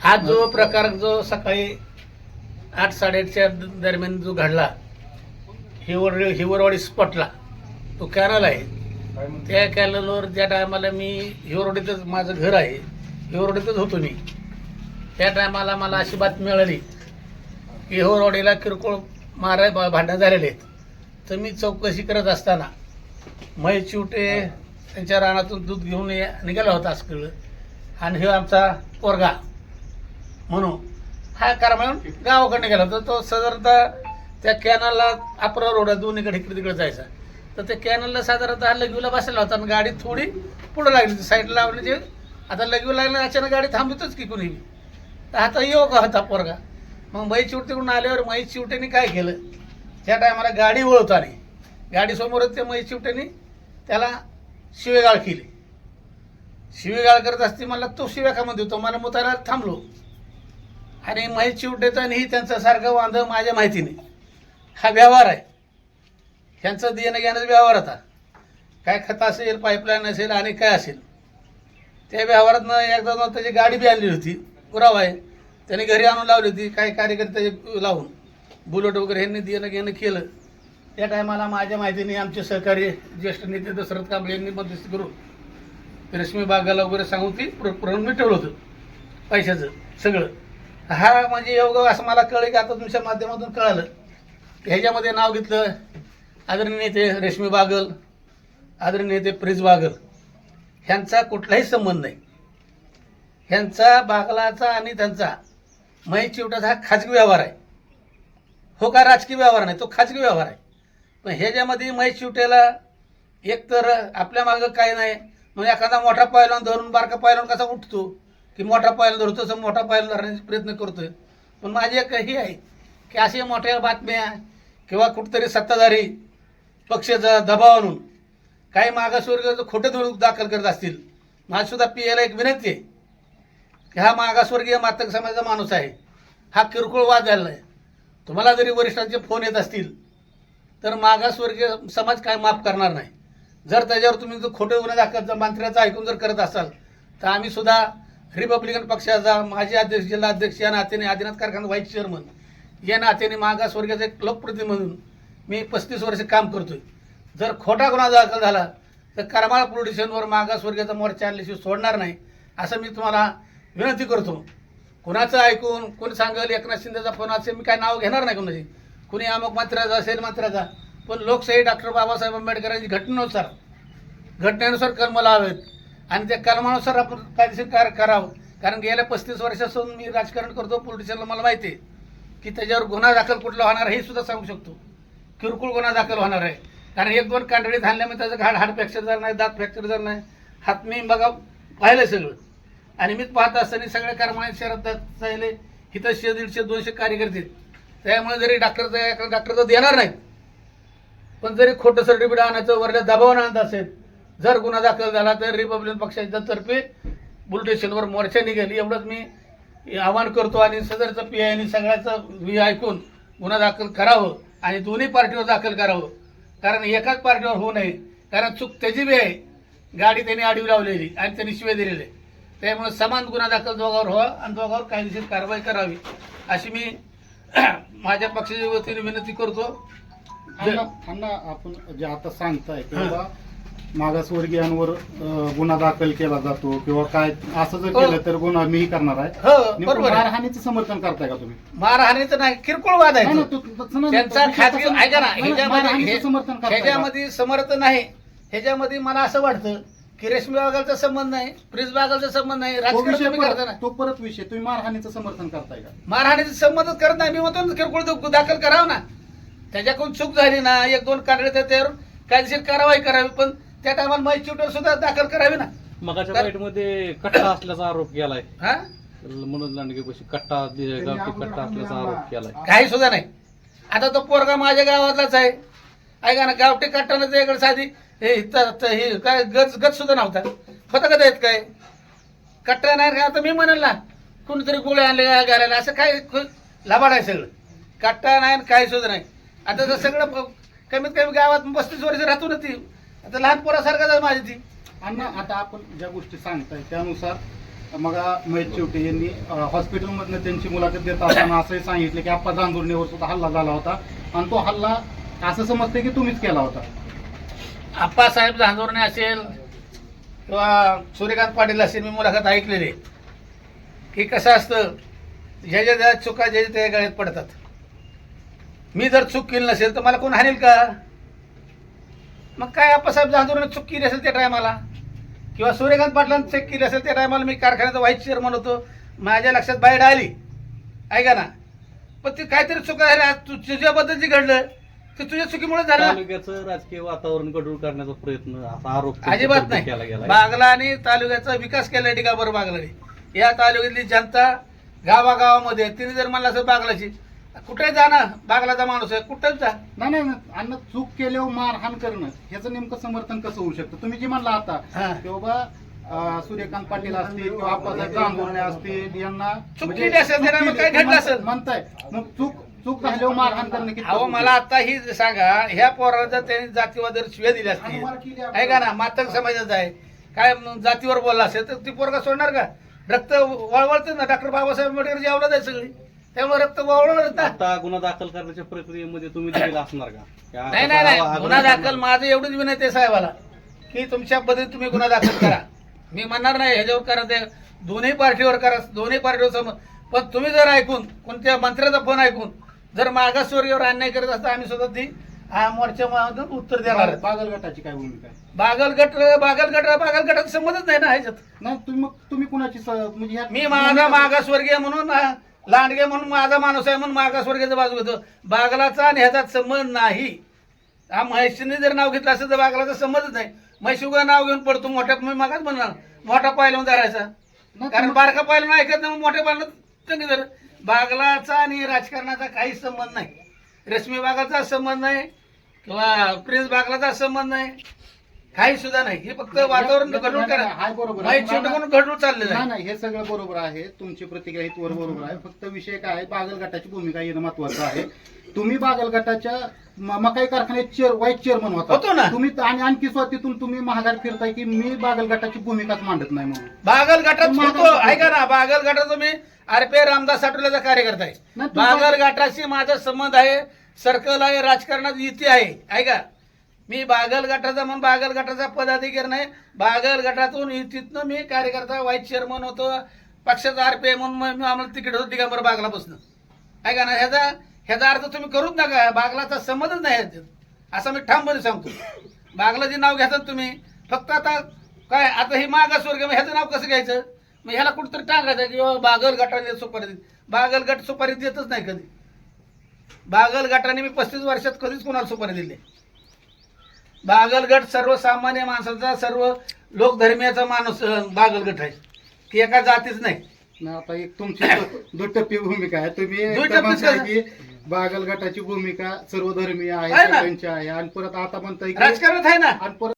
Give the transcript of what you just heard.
हा जो प्रकार जो सकाळी आठ साडेआठच्या दरम्यान जो घडला हिवर हिवरवाडी स्पॉटला तो कॅनल आहे. त्या कॅनलवर ज्या टायमाला मी हिवरवाडीतच माझं घर आहे हिवरवाडीतच होतो मी. त्या टायमाला मला अशी बातमी मिळाली की हिवरवाडीला किरकोळ मारा भांडणं झालेले आहेत. तर मी चौकशी करत असताना मय चिवटे त्यांच्या रानातून दूध घेऊन निघाला होता असं आणि हे आमचा पोरगा. म्हणून. हा कारण गावाकडे गेला. तर तो साधारणतः त्या कॅनलला अपरा रोड आहे दोन्हीकडे इकडे तिकडे जायचा. तर त्या कॅनलला साधारणतः लगवीला बसलेला होता आणि गाडी थोडी पुढं लागली साईडला लावली जे आता लगवी लागलं अचानक गाडी थांबतच की कुणी. तर आता येऊ का होता पोरगा. मग मई चिवटीकडून आल्यावर मई चिवटेने काय केलं? त्या टायमाला गाडी वळवत आली. गाडीसमोरच त्या मई चिवटेने त्याला शिवेगाळ केली. शिवेगाळ करत असते मला तो शिव्या का तो मला मुतायला थांबलो. आणि महेश चिवटेचा आणि ही त्यांचा सारखं वांध माझ्या माहितीने. हा व्यवहार आहे. ह्यांचं देणं घेण्याचा व्यवहार होता. काय खत असेल पाईपलाईन असेल आणि काय असेल. त्या व्यवहारातनं एकदा त्याची गाडी बी आणली होती. पुरावा आहे. त्याने घरी आणून लावली होती. काही कार्यकर्ते लावून. बुलेट वगैरे ह्यांनी देणं घेणं केलं. त्या टायमाला माझ्या माहितीने आमचे सहकारी ज्येष्ठ नेते दशरथ कांबळे यांनी मध्यस्थी करून रश्मी बागाला वगैरे सांगून ती प्र प्रण मिटवलं होतं. पैशाचं सगळं. हा म्हणजे योग असं मला कळलं की आता तुमच्या माध्यमातून कळालं. ह्याच्यामध्ये नाव घेतलं. आदरणीय नेते रेशमी बागल आदरणीय नेते प्रिज बागल. ह्यांचा कुठलाही संबंध नाही. ह्यांचा बागलाचा आणि त्यांचा महेश चिवटाचा हा खाजगी व्यवहार आहे. हो का राजकीय व्यवहार नाही तो खाजगी व्यवहार आहे. पण ह्याच्यामध्ये महेश चिवटेला एक तर आपल्या मागं काय नाही. मग एखादा मोठा पायलवान धरून बारका पायलवान कसा उठतो? की मोठा पायला धरतो तसं मोठा पायला धरण्याचा प्रयत्न करतोय. पण माझी एक ही आहे की अशा मोठ्या बातम्या किंवा कुठतरी सत्ताधारी पक्षाचा दबाव आणून काही मागासवर्गीय खोटे धूळ दाखल करत असतील माझी सुद्धा पी एला एक विनंती आहे. की हा मागासवर्गीय मातक समाजाचा माणूस आहे. हा किरकोळ वाद झालेला आहे. तुम्हाला जरी वरिष्ठांचे फोन येत असतील तर मागासवर्गीय समाज काय माफ करणार नाही. जर त्याच्यावर तुम्ही जर खोटे गुन्हे दाखल जर मंत्र्याचं ऐकून जर करत असाल तर आम्ही सुद्धा रिपब्लिकन पक्षाचा माजी अध्यक्ष जिल्हा अध्यक्ष या नात्याने आदिनाथ कारखाना व्हाईस चेअरमन या नात्याने मागासवर्गीयाचा एक लोकप्रतिनिधी म्हणून मी पस्तीस वर्ष काम करतोय. जर खोटा गुन्हा दाखल झाला तर करमाळ पोलीस स्टेशनवर मागासवर्गीयाचा मोर्चा आणल्याशिवाय सोडणार नाही असं मी तुम्हाला विनंती करतो. कुणाचं ऐकून कोणी सांगेल एकनाथ शिंदेचा फोन असेल मी काय नाव घेणार नाही कोणाची. कुणी अमुक मात्राचा असेल मात्राचा पण लोकशाही डॉक्टर बाबासाहेब आंबेडकरांची घटनेनुसार घटनेनुसार कर्म लावेत. आणि त्या कलमानुसार आपण कायदेशीर कार्य करावं. कारण गेल्या पस्तीस वर्षापासून मी राजकारण करतो पोलिटिशियनला मला माहिती आहे की त्याच्यावर गुन्हा दाखल कुठला होणार आहे हे सुद्धा सांगू शकतो. किरकोळ गुन्हा दाखल होणार आहे. कारण एक दोन कांडळीत हाणल्यामुळे त्याचं घाड हाड फ्रॅक्चर झालं नाही दात फ्रॅक्चर झालं नाही. हात मी बघा पाहिलं सगळं. आणि मीच पाहत असताना सगळ्या कर्माने शहरात चालले इथं दीडशे दोनशे कार्यकर्ते त्यामुळे जरी डॉक्टरचं डॉक्टर तर देणार नाहीत पण जरी खोटं सर्टिफिकेट आणायचं वरल्या दबाव आणत असेल जर गुन्हा दाखल झाला तर रिपब्लिकन पक्षाच्या तर्फे बुलेट स्टेशनवर मोर्चा निघेल. एवढंच मी आवाहन करतो आणि सदरचं पी आयनी सगळ्याचं मी ऐकून गुन्हा दाखल करावं आणि दोन्ही पार्टीवर दाखल करावं. कारण एकाच पार्टीवर होऊ नये. कारण चूक त्याची बी आहे. गाडी त्यांनी आडवी लावलेली आणि त्यांनी शिवे दिलेले. त्यामुळे समान गुन्हा दाखल दोघावर व्हावा आणि दोघावर कायदेशीर कारवाई करावी. अशी मी माझ्या पक्षाच्या वतीने विनंती करतो. अण्णा, आपण जे आता सांगताय किंवा मागासवर्गीयांवर अं, गुन्हा दाखल केला जातो किंवा काय असं जर हो. केलं तर गुन्हा मीही करणार आहे हो नेमकं बरोबर आहे. मारहाणीचं समर्थन करताय का तुम्ही मारहाणीचं नाही किरकोळ वाद आहे नाही, तो. नाही, तू- तसं नाही, त्यांचा खाजगी तसा- ऐका ना नाही, नाही, ह्याच्यामध्ये मारहाणीचं हे- समर्थन करताय का? ह्याच्यामध्ये समर्थन आहे ह्याच्यामध्ये मला असं वाटतं की रेशमी बागालचा संबंध नाही प्रिन्स बागालचा संबंध नाही तो राजकारण विषय तुम्ही करता ना परत- तो परत विषय तुम्ही मारहाणीचं समर्थन करताय का मारहाणीचा संबंधच करत नाही मी म्हणतो ना किरकोळ दु- दाखल करावं ना त्याच्याकडून चूक झाली ना एक दोन काढले तर त्यावर कायदेशीर कारवाई करावी पण त्या टायमाला माहिती चिवटर सुद्धा दाखल करावी ना. मगाच्या तर- बाईटमध्ये कट्टा असल्याचा आरोप केलाय. हा? मनोज लांडगे पशी कट्टा गावठी कट्टा असल्याचा आरोप केलाय. काही सुद्धा नाही. आता तो पोरगा माझ्या गावातलाच आहे. ऐका ना गावठी कट्टानं त्याकडे साधी. हे त- त- हे काय गज गज सुद्धा नव्हता. होता का त्यात काय? कट्टा नाही का आता मी म्हणेल ना कोणीतरी गोळे आणले घालायला असं काय खु- लबाड आहे सगळं. कट्टा नाही आणि काही सुद्धा नाही. आता तर सगळं प- कमीत कमी गावात पस्तीस वर्ष राहतो ना ती आता लहान पोरासारखाच आहे माझी ती. अण्णा आता आपण ज्या गोष्टी सांगताय त्यानुसार मग महेश शेवटे यांनी हॉस्पिटलमधनं त्यांची मुलाखत देत असताना असंही सांगितलं की आप्पा जांजुर्णीवर सुद्धा हल्ला झाला होता आणि तो हल्ला असं समजते की तुम्हीच केला होता. आप्पासाहेब झांजोरणे असेल किंवा सूर्यकांत पाटील असेल मी मुलाखत ऐकलेली. की कसं असतं ज्याच्या त्या चुका ज्याच्या त्या गळ्यात पडतात. मी जर चूक केली नसेल तर मला कोण हाणेल का? मग काय आप्पासाहेब झांजोरने चूक केली असेल त्या टायमाला? किंवा सूर्यकांत पाटलांनी चेक केली असेल त्या टायमाला मी कारखान्याचा व्हाईस चेअरमन होतो माझ्या लक्षात बाहेर आली. ऐका ना? पण ती काहीतरी चुका तु- तुझ्याबद्दल जे घडलं ते तुझ्या चुकीमुळे झालं. तालुक्याचं राजकीय वातावरण गढूळ करण्याचा प्रयत्न असा आरोप अजिबात केला नाही. गेला बागला आणि तालुक्याचा विकास केला डिगाबर बागलाने या तालुक्यातली जनता गावागावामध्ये आहे. तिने जर म्हणलं असं बागलाची कुठे जा ना बागलाचा माणूस आहे कुठेच जा. नाही नाही नाही. अन्न चूक केल्यावर मारहाण करणं ह्याचं नेमकं समर्थन कसं होऊ शकतं? तुम्ही जे म्हणला आता. की बाबा अं, सूर्यकांत पाटील असतील किंवा आप्पासाहेब जांभुर्णे असतील यांना चूक म्हणजे केली असेल, त्यांना चूक मग केली, काय घडलं असेल? म्हणताय. मग चूक चूक झाल्यावर मारहाण करणं किती अहो मला आता ही सांगा ह्या पोराला जर त्यांनी जातीवर जर शिव्या दिल्या असतील ऐका ना? मातंग समाजाचा आहे. काय जातीवर बोलला असेल तर ती पोरगा सोडणार का? रक्त वळवळते ना डॉक्टर बाबासाहेब आंबेडकरची अवलाद आहे सगळी. त्यामुळे रक्त ना. आता गुन्हा दाखल करण्याच्या प्रक्रियेमध्ये तुम्ही देखील असणार का? का नाही नाही गुन्हा दाखल माझं एवढीच विनंती आहे साहेबाला की तुमच्या पद्धतीने तुम्ही गुन्हा दाखल करा. मी म्हणणार नाही ह्याच्यावर करा ते दोन्ही पार्टीवर करा दोन्ही पार्टीवर सम पण तुम्ही जर ऐकून कोणत्या मंत्र्याचा फोन ऐकून जर मागासवर्गीवर अन्याय करत असता आम्ही सुद्धा ती हा मोर्चामधून उत्तर देणार आहे. बागल गटाची काय भूमिका आहे? बागलगट बागलगट बागलगटाचा संबंधच नाही ना ह्याच्यात. नाही तुम्ही मग तुम्ही कुणाची स- म्हणजे ह्या- मी माझा मागासवर्गीय म्हणून लांडगे म्हणून माझा माणूस आहे म्हणून मागासवर्गीयचा बाजू घेतो. बागलाचा आणि ह्याचा संबंध नाही. हा महेशने जर नाव घेतलं असेल तर बागलाचा संबंधच नाही. महेश उगा नाव घेऊन पडतो मोठ्या मी मागाच म्हणणार मोठा पायलून धरायचा. कारण बारका पायलून ऐकत नाही मग मोठ्या पायलून चंगी धर. बागलाचा आणि राजकारणाचा काहीच संबंध नाही. रेशमी बागाचा संबंध नाही. किंवा प्रिन्स बागलाचा संबंध नाही. काही सुद्धा नाही. हे फक्त वातावरण घडून करा. हाय बरोबर आहे. महेश शेवटी म्हणून घडून चाललेलं नाही आहे. नाही हे सगळं बरोबर आहे. तुमची प्रतिक्रिया हितवर बरोबर आहे. फक्त विषय काय आहे बागल गटाची भूमिका येणं महत्वाचं आहे. तुम्ही बागल गटाच्या म- मकाई कारखान्यात चेअर वाईस चेअरमन होतो. होता ना. तुम्ही आणि आणखी स्वतःतून तुम्ही महागार फिरताय की मी बागल गटाची भूमिकाच मांडत नाही म्हणून. बागल गटात तुम्हाला काय ऐका ना बागल गटात तुम्ही आरपीआय रामदास साठवल्याचा कार्यकर्ता आहे. नाही, बागल गटाशी माझा संबंध आहे. सर्कल आहे राजकारणात युती आहे. ऐका. मी बागल गटाचा म्हणून बागल गटाचा पदाधिकारी नाही. बागल गटातून तिथनं मी कार्यकर्ता व्हाईस चेअरमन होतो पक्षाचा आरपीआय म्हणून मग मी आम्हाला तिकीट होतं दिगंबर बागला बसणं ऐका ना ह्याचा ह्याचा अर्थ तुम्ही करूच नका. बागलाचा संबंधच नाही ह्याच्यात. असं मी ठामपणे सांगतो. बागलाचे नाव घेतात तुम्ही फक्त आता काय आता हे मागासवर्ग मग ह्याचं नाव कसं घ्यायचं? मग ह्याला कुठंतरी टाकायचं की बाबा बागल गटाने सुपारी देत बागल गट सुपारी देतच नाही कधी. बागल गटाने मी पस्तीस वर्षात कधीच कोणाला सुपारी दिली नाही. बागल गट सर्वसामान्य माणसाचा सर्व लोकधर्मीयाचा माणूस अं, बागल गट आहे की एका जातीच नाही आता एक तुमची दुटप्पी भूमिका आहे तुम्ही एकदा दुटप्पीच म्हणताय कसं? की बागल गटाची भूमिका सर्वधर्मीय आहे आहे ना. सगळ्यांची आहे आणि परत आता म्हणताय की राजकारणात आहे ना आणि परत